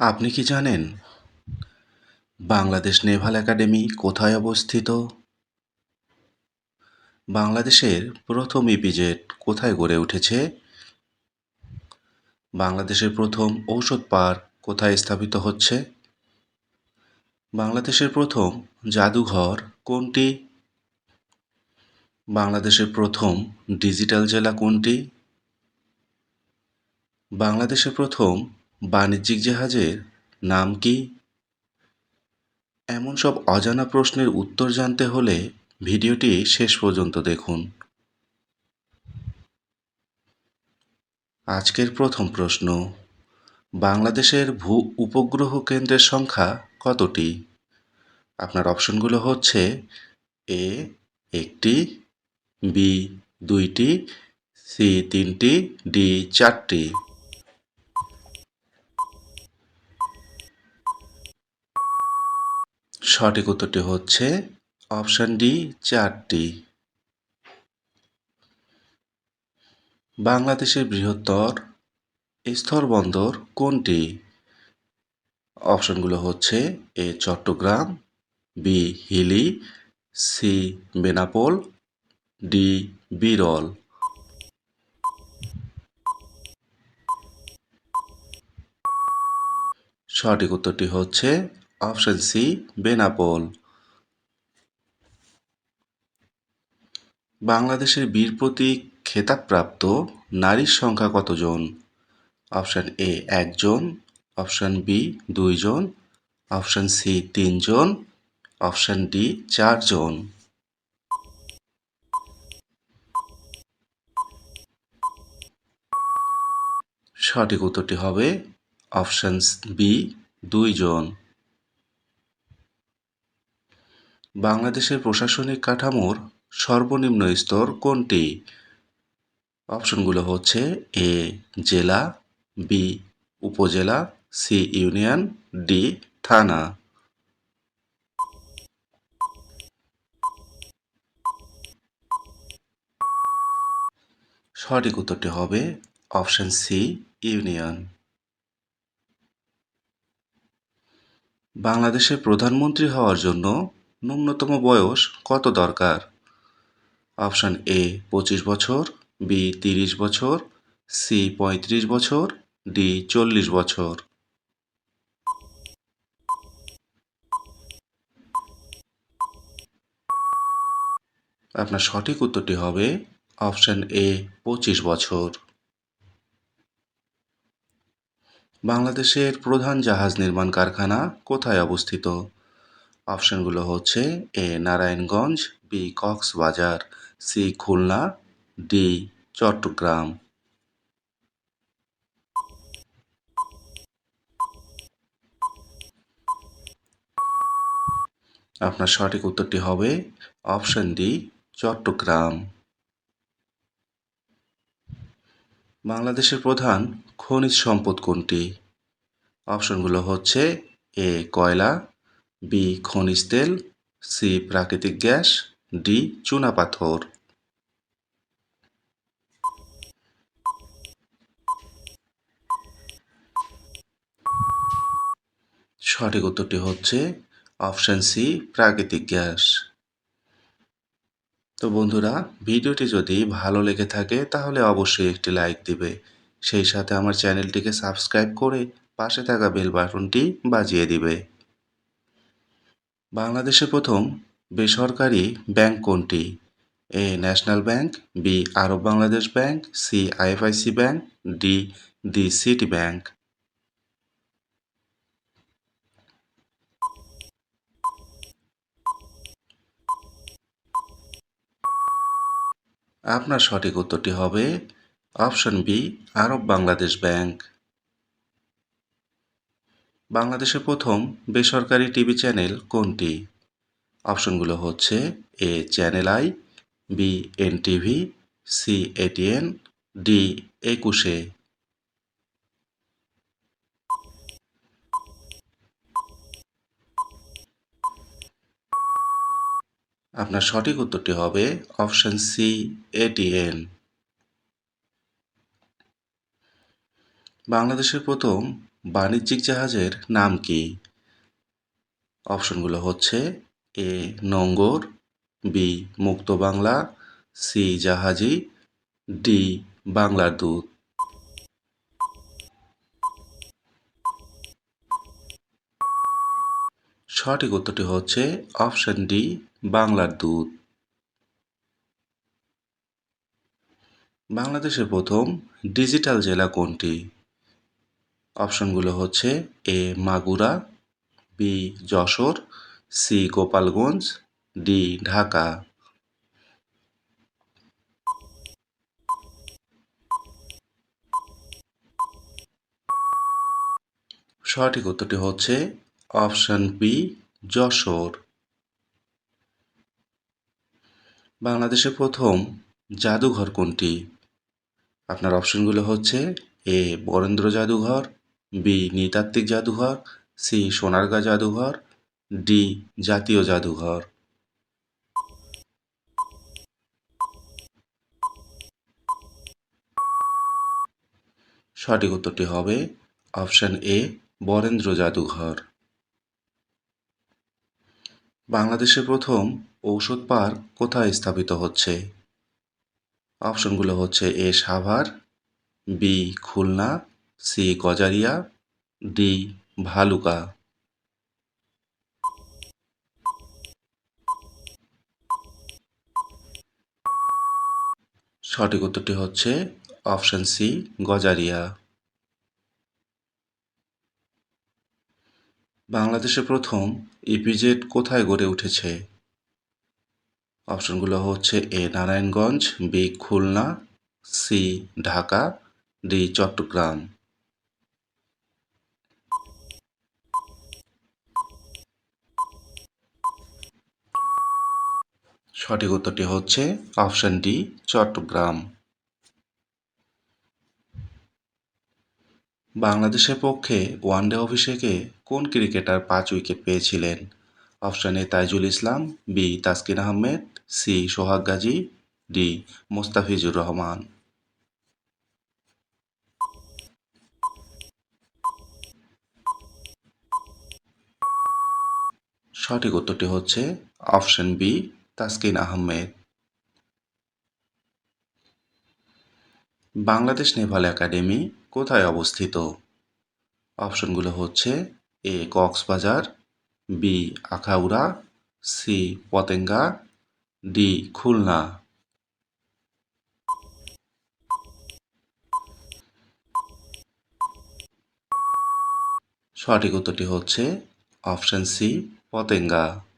আপনি কি জানেন, বাংলাদেশ নেভাল একাডেমি কোথায় অবস্থিত? বাংলাদেশের প্রথম ইপিজেড কোথায় গড়ে উঠেছে? বাংলাদেশের প্রথম ঔষধ পার্ক কোথায় স্থাপিত হচ্ছে? বাংলাদেশের প্রথম জাদুঘর কোনটি? বাংলাদেশের প্রথম ডিজিটাল জেলা কোনটি? বাংলাদেশের প্রথম বাণিজ্যিক জাহাজের নাম কি? এমন সব অজানা প্রশ্নের উত্তর জানতে হলে ভিডিওটি শেষ পর্যন্ত দেখুন। আজকের প্রথম প্রশ্ন, বাংলাদেশের ভূ উপগ্রহ কেন্দ্রের সংখ্যা কতটি? আপনার অপশনগুলো হচ্ছে এ, একটি, বি, দুইটি, সি, তিনটি, ডি, চারটি। সঠিক উত্তরটি হচ্ছে অপশন ডি চারটি। বাংলাদেশের বৃহত্তর স্থলবন্দর কোনটি? অপশনগুলো হচ্ছে A Chattogram, B Hili, C Benapole, D Biral. সঠিক উত্তরটি হচ্ছে অপশন সি, বেনাপোল। বাংলাদেশের বীর প্রতীক খেতাবপ্রাপ্ত নারীর সংখ্যা কতজন? অপশন এ, একজন। অপশন বি, দুইজন। অপশন সি, তিনজন। অপশন ডি, চারজন। সঠিক উত্তরটি হবে অপশন বি, দুইজন। বাংলাদেশের প্রশাসনিক কাঠামোর সর্বনিম্ন স্তর কোনটি? অপশনগুলো হচ্ছে এ, জেলা, বি, উপজেলা, সি, ইউনিয়ন, ডি, থানা। সঠিক উত্তরটি হবে অপশন সি, ইউনিয়ন। বাংলাদেশের প্রধানমন্ত্রী হওয়ার জন্য ন্যূনতম বয়স কত দরকার? অপশন এ পঁচিশ বছর বি তিরিশ বছর সি পঁয়ত্রিশ বছর ডি চল্লিশ বছর। আপনার সঠিক উত্তরটি হবে অপশন এ পঁচিশ বছর। বাংলাদেশের প্রধান জাহাজ নির্মাণ কারখানা কোথায় অবস্থিত? অপশনগুলো হচ্ছে A, Narayanganj, B, Cox's Bazar, C, Khulna, D, Chattogram. আপনার সঠিক উত্তরটি হবে অপশন ডি, চট্টগ্রাম। বাংলাদেশের প্রধান খনিজ সম্পদ কোনটি? অপশনগুলো হচ্ছে এ, কয়লা বি খনিজ তেল, সি প্রাকৃতিক গ্যাস, ডি চুনাপাথর সঠিক উত্তরটি হচ্ছে অপশান সি, প্রাকৃতিক গ্যাস। তো বন্ধুরা, ভিডিওটি যদি ভালো লেগে থাকে, তাহলে অবশ্যই একটি লাইক দিবে। সেই সাথে আমার চ্যানেলটিকে সাবস্ক্রাইব করে পাশে থাকা বেল বাটনটি বাজিয়ে দিবে। বাংলাদেশের প্রথম বেসরকারি ব্যাংক কোনটি? A, national bank, B, Arab Bangladesh bank, C, IFIC bank, D, the city bank. আপনার সঠিক উত্তরটি হবে option B, Arab Bangladesh bank. বাংলাদেশের প্রথম বেসরকারি টিভি চ্যানেল কোনটি? অপশনগুলো হচ্ছে A channel I, B N TV C ATN, D Ekushey. আপনার সঠিক উত্তরটি হবে অপশন সি এটিএন। বাংলাদেশের প্রথম বাণিজ্যিক জাহাজের নাম কি? অপশনগুলো হচ্ছে এ, নোঙ্গর, বি, মুক্ত বাংলা, সি, জাহাজি, ডি, বাংলার দূত। সঠিক উত্তরটি হচ্ছে অপশন ডি, বাংলার দূত। বাংলাদেশের প্রথম ডিজিটাল জেলা কোনটি? অপশনগুলো হচ্ছে A Magura, B Jessore, C Gopalganj, D Dhaka. সঠিক উত্তরটি হচ্ছে অপশন বি, যশোর। বাংলাদেশের প্রথম জাদুঘর কোনটি? আপনার অপশনগুলো হচ্ছে এ বরেন্দ্র জাদুঘর বি, নৃতাত্ত্বিক জাদুঘর, সি, সোনারগাঁ জাদুঘর, ডি, জাতীয় জাদুঘর। সঠিক উত্তরটি হবে অপশন এ, বরেন্দ্র জাদুঘর। বাংলাদেশের প্রথম ঔষধ পার্ক কোথায় স্থাপিত হচ্ছে? অপশনগুলো হচ্ছে A, Savar, B, Khulna C Gazaria D Bhaluka. সঠিক উত্তরটি হচ্ছে অপশন সি, গজারিয়া। বাংলাদেশে প্রথম ইপিজেড কোথায় গড়ে উঠেছে? অপশনগুলো হচ্ছে A, Narayanganj, B, Khulna, C, Dhaka, D, Chattogram. সঠিক উত্তরটি হচ্ছে অপশন ডি, চট্টগ্রাম। বাংলাদেশের পক্ষে ওয়ানডে অভিষেকে কোন ক্রিকেটার পাঁচ উইকেট পেয়েছিলেন? Option A, Taijul Islam, B, Taskin Ahmed, C, Sohag Gazi, D, Mustafizur Rahman. সঠিক উত্তরটি হচ্ছে option B Taskin Ahmed. Bangladesh naval academy কোথায় অবস্থিত? অপশনগুলো হচ্ছে A Cox's Bazar, B Akhaura, C Patenga, D Khulna. সঠিক উত্তরটি হচ্ছে অপশন সি পতেঙ্গা।